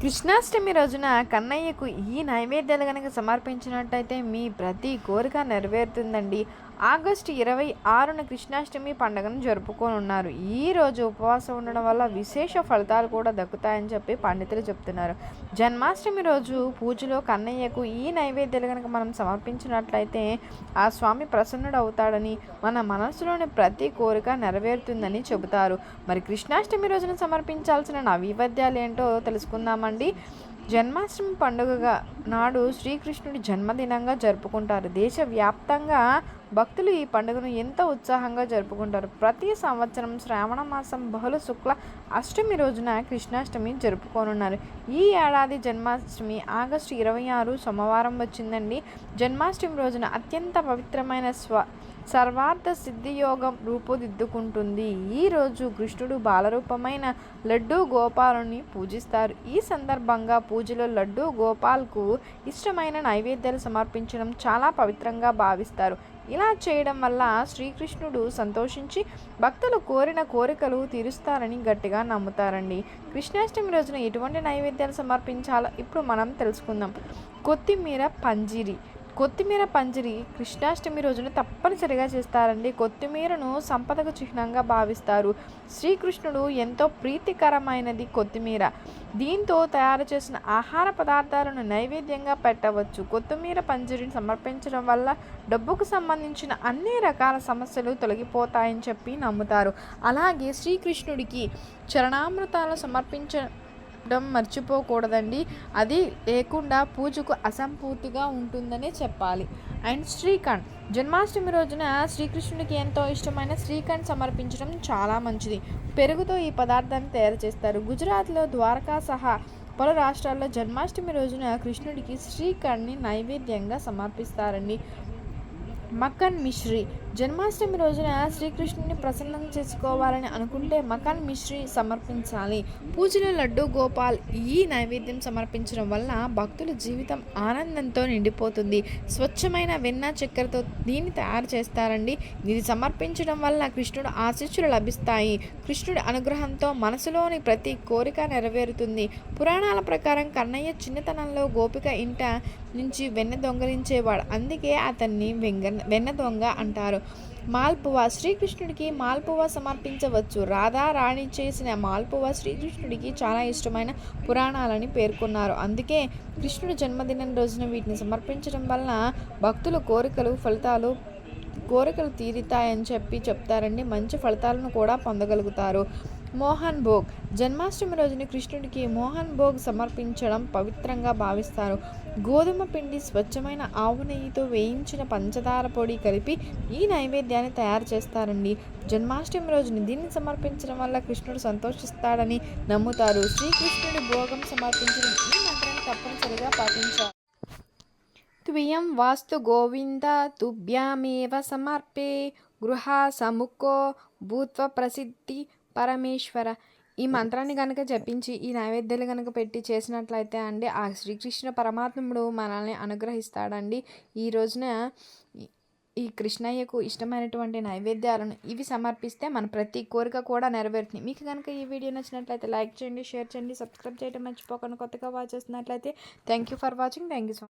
కృష్ణాష్టమి రోజున కన్నయ్యకు ఈ నైవేద్యాలు కనుక సమర్పించినట్టయితే మీ ప్రతి కోరిక నెరవేరుతుందండి. ఆగస్టు ఇరవై ఆరున కృష్ణాష్టమి పండుగను జరుపుకోనున్నారు. ఈ రోజు ఉపవాసం ఉండడం వల్ల విశేష ఫలితాలు కూడా దక్కుతాయని చెప్పి పండితులు చెప్తున్నారు. జన్మాష్టమి రోజు పూజలో కన్నయ్యకు ఈ నైవేద్యాలు కనుక మనం సమర్పించినట్లయితే ఆ స్వామి ప్రసన్నుడు అవుతాడని మన మనసులోని ప్రతి కోరిక నెరవేరుతుందని చెబుతారు. మరి కృష్ణాష్టమి రోజున సమర్పించాల్సిన నైవేద్యాలు ఏంటో తెలుసుకుందామండి జన్మాష్టమి పండుగగా నాడు శ్రీకృష్ణుడి జన్మదినంగా జరుపుకుంటారు. దేశవ్యాప్తంగా భక్తులు ఈ పండుగను ఎంతో ఉత్సాహంగా జరుపుకుంటారు. ప్రతి సంవత్సరం శ్రావణ మాసం బహుళ శుక్ల అష్టమి రోజున కృష్ణాష్టమి జరుపుకోనున్నారు. ఈ ఏడాది జన్మాష్టమి ఆగస్టు ఇరవై ఆరు సోమవారం వచ్చిందండి. జన్మాష్టమి రోజున అత్యంత పవిత్రమైన స్వ సర్వార్థ సిద్ధియోగం రూపుదిద్దుకుంటుంది. ఈరోజు కృష్ణుడు బాలరూపమైన లడ్డూ గోపాలుని పూజిస్తారు. ఈ సందర్భంగా పూజలో లడ్డూ గోపాల్కు ఇష్టమైన నైవేద్యాలు సమర్పించడం చాలా పవిత్రంగా భావిస్తారు. ఇలా చేయడం వల్ల శ్రీకృష్ణుడు సంతోషించి భక్తులు కోరిన కోరికలు తీరుస్తారని గట్టిగా నమ్ముతారండి. కృష్ణాష్టమి రోజున ఎటువంటి నైవేద్యాలు సమర్పించాలో ఇప్పుడు మనం తెలుసుకుందాం. కొత్తిమీర పంజీరి. కొత్తిమీర పంజరి కృష్ణాష్టమి రోజున తప్పనిసరిగా చేస్తారండి. కొత్తిమీరను సంపదకు చిహ్నంగా భావిస్తారు. శ్రీకృష్ణుడు ఎంతో ప్రీతికరమైనది కొత్తిమీర. దీంతో తయారు చేసిన ఆహార పదార్థాలను నైవేద్యంగా పెట్టవచ్చు. కొత్తిమీర పంజరిని సమర్పించడం వల్ల డబ్బుకు సంబంధించిన అన్ని రకాల సమస్యలు తొలగిపోతాయని చెప్పి నమ్ముతారు. అలాగే శ్రీకృష్ణుడికి చరణామృతాలు సమర్పించ చెప్పడం మర్చిపోకూడదండి. అది లేకుండా పూజకు అసంపూర్తిగా ఉంటుందనే చెప్పాలి. అండ్ శ్రీకాంత్. జన్మాష్టమి రోజున శ్రీకృష్ణుడికి ఎంతో ఇష్టమైన శ్రీకాంత్ సమర్పించడం చాలా మంచిది. పెరుగుతో ఈ పదార్థాన్ని తయారు చేస్తారు. గుజరాత్లో ద్వారకా సహా పలు రాష్ట్రాల్లో జన్మాష్టమి రోజున కృష్ణుడికి శ్రీఖండ్ని నైవేద్యంగా సమర్పిస్తారండి. మక్కన్ మిశ్రీ. జన్మాష్టమి రోజున శ్రీకృష్ణుని ప్రసన్నం చేసుకోవాలని అనుకుంటే మకాన్ మిశ్రీ సమర్పించాలి. పూజలో లడ్డు గోపాల్ ఈ నైవేద్యం సమర్పించడం వల్ల భక్తుల జీవితం ఆనందంతో నిండిపోతుంది. స్వచ్ఛమైన వెన్న చక్కెరతో దీన్ని తయారు చేస్తారండి. ఇది సమర్పించడం వల్ల కృష్ణుడు ఆశీస్సులు లభిస్తాయి. కృష్ణుడి అనుగ్రహంతో మనసులోని ప్రతి కోరిక నెరవేరుతుంది. పురాణాల ప్రకారం కన్నయ్య చిన్నతనంలో గోపిక ఇంట నుంచి వెన్న దొంగలించేవాడు. అందుకే అతన్ని వెంగ వెన్న దొంగ అంటారు. మాల్పువ శ్రీకృష్ణుడికి మాల్పువ సమర్పించవచ్చు. రాధా రాణి చేసిన మాల్పువ శ్రీకృష్ణుడికి చాలా ఇష్టమైన పురాణాలని పేర్కొన్నారు. అందుకే కృష్ణుడి జన్మదినం రోజున వీటిని సమర్పించడం వలన భక్తుల కోరికలు ఫలితాలు కోరికలు తీరుతాయని చెప్పి చెప్తారండి. మంచి ఫలితాలను కూడా పొందగలుగుతారు. మోహన్ భోగ్. జన్మాష్టమి రోజున కృష్ణుడికి మోహన్ భోగ్ సమర్పించడం పవిత్రంగా భావిస్తారు. గోధుమ పిండి స్వచ్ఛమైన ఆవు నెయ్యితో వేయించిన పంచదార పొడి కలిపి ఈ నైవేద్యాన్ని తయారు చేస్తారండి. జన్మాష్టమి రోజున దీన్ని సమర్పించడం వల్ల కృష్ణుడు సంతోషిస్తాడని నమ్ముతారు. శ్రీకృష్ణుడి భోగం సమర్పించడం ఈ మంత్రాన్ని తప్పనిసరిగా పాటించారు త్వయం వాస్తు గోవింద తుభ్యామేవ సమర్పే గృహ సముఖో భూత్వ ప్రసిద్ధి పరమేశ్వర. ఈ మంత్రాన్ని కనుక జపించి ఈ నైవేద్యాలు కనుక పెట్టి చేసినట్లయితే అండి ఆ శ్రీకృష్ణ పరమాత్ముడు మనల్ని అనుగ్రహిస్తాడండి. ఈ రోజున ఈ- కృష్ణయ్యకు ఇష్టమైనటువంటి నైవేద్యాలను ఇవి సమర్పిస్తే మన ప్రతి కోరిక కూడా నెరవేరుతుంది. మీకు కనుక ఈ వీడియో నచ్చినట్లయితే లైక్ చేయండి షేర్ చేయండి సబ్స్క్రైబ్ చేయడం మర్చిపోకుండా కొత్తగా వాచ్ చేస్తున్నట్లయితే thank you for watching. Thank you so